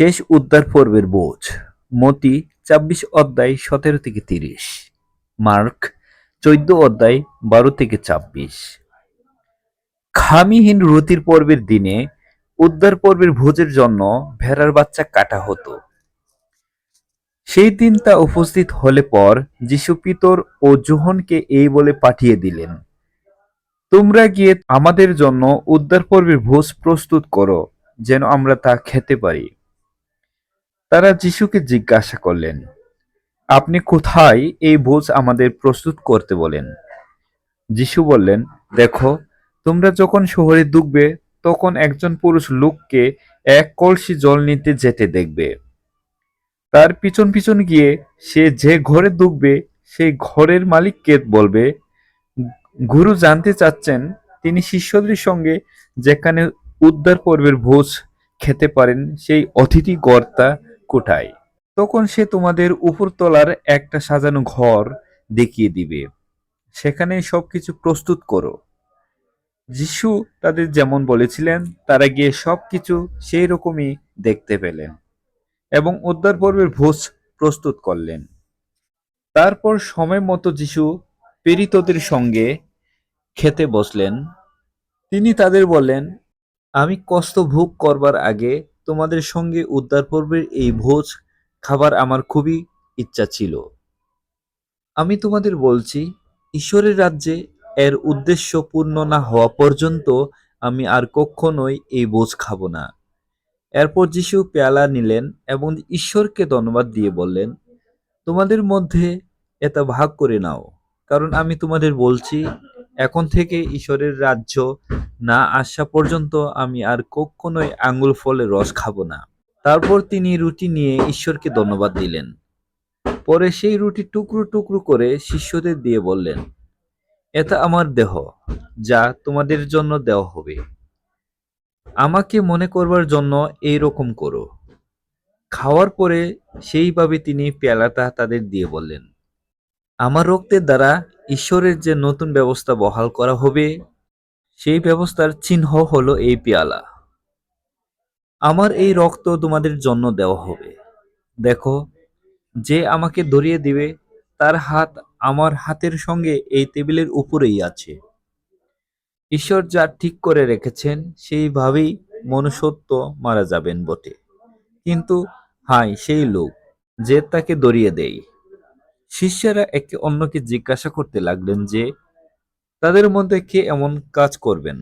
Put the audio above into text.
শেষ উদ্ধার পর্বের বোঝ। মতি ছাব্বিশ অধ্যায় সতেরো থেকে তিরিশ। মার্ক চোদ্দ অধ্যায় বারো থেকে ছাব্বিশ। খামিহীন রতির পর্বের দিনে উদ্ধার পর্বের ভোজের জন্য ভেড়ার বাচ্চা কাটা হতো। সেই দিন তা উপস্থিত হলে পর যিশু পিতর ও জোহনকে এই বলে পাঠিয়ে দিলেন, তোমরা গিয়ে আমাদের জন্য উদ্ধার পর্বের ভোজ প্রস্তুত করো, যেন আমরা তা খেতে পারি। তারা যিশুকে জিজ্ঞাসা করলেন, আপনি কোথায় এই ভোজ আমাদের প্রস্তুত করতে বলেন? যিশু বললেন, দেখো, তোমরা যখন শহরে ঢুকবে তখন একজন পুরুষ লোককে এক কলসি জল নিতে যেতে দেখবে। তার পিছন পিছন গিয়ে সে যে ঘরে ঢুকবে সেই ঘরের মালিককে বলবে, গুরু জানতে চাচ্ছেন, তিনি শিষ্যদের সঙ্গে যেখানে উদ্ধার পর্বের ভোজ খেতে পারেন, সেই অতিথি গর্তা কোথায় তখন সে তোমাদের উপরতলার একটা সাজানো ঘর দেখিয়ে দিবে। সেখানে সবকিছু প্রস্তুত করো। যিশু তাদের যেমন বলেছিলেন, তারা গিয়ে সবকিছু সেই রকমই দেখতে পেলেন এবং উদ্ধার পর্বের ভোজ প্রস্তুত করলেন। তারপর সময় মতো যিশু প্রেরিতদের সঙ্গে খেতে বসলেন। তিনি তাদের বললেন, আমি কষ্ট ভোগ করবার আগে তোমাদের সঙ্গে উদ্ধার পর্বের এই ভোজ খাবার আমার খুবই ইচ্ছা ছিল। আমি তোমাদের বলছি, ঈশ্বরের রাজ্যে এর উদ্দেশ্য পূর্ণ না হওয়া পর্যন্ত আমি আর কখনোই এই ভোজ খাব না। এরপর যিশু পেয়ালা নিলেন এবং ঈশ্বরকে ধন্যবাদ দিয়ে বললেন, তোমাদের মধ্যে এটা ভাগ করে নাও, কারণ আমি তোমাদের বলছি এখন থেকে ঈশ্বরের রাজ্য না আসা পর্যন্ত আমি আর কখনোই আঙ্গুল ফলের রস খাব না। তারপর তিনি রুটি নিয়ে ঈশ্বরকে ধন্যবাদ দিলেন। পরে সেই রুটি টুকরো টুকরো করে শিষ্যদের দিয়ে বললেন, এটা আমার দেহ, যা তোমাদের জন্য দেওয়া হবে। আমাকে মনে করবার জন্য এই রকম করো। খাওয়ার পরে সেইভাবে তিনি পেয়ালাটা তাদের দিয়ে বললেন। আমার রক্তের দ্বারা ঈশ্বরের যে নতুন ব্যবস্থা বহাল করা হবে, সেই ব্যবস্থার চিহ্ন হলো এই পেয়ালা। আমার এই রক্ত তোমাদের জন্য দেওয়া হবে। দেখো, যে আমাকে ধরিয়ে দিবে, তার হাত আমার হাতের সঙ্গে এই টেবিলের উপরেই আছে। ঈশ্বর যা ঠিক করে রেখেছেন, সেইভাবেই মনুষ্যত্ব মারা যাবেন বটে। কিন্তু হাই সেই লোক যে তাকে দরিয়ে দেয়। শিষ্যরা একে অন্যকে জিজ্ঞাসা করতে লাগলেন যে তাদের মধ্যে কে এমন কাজ করবেন?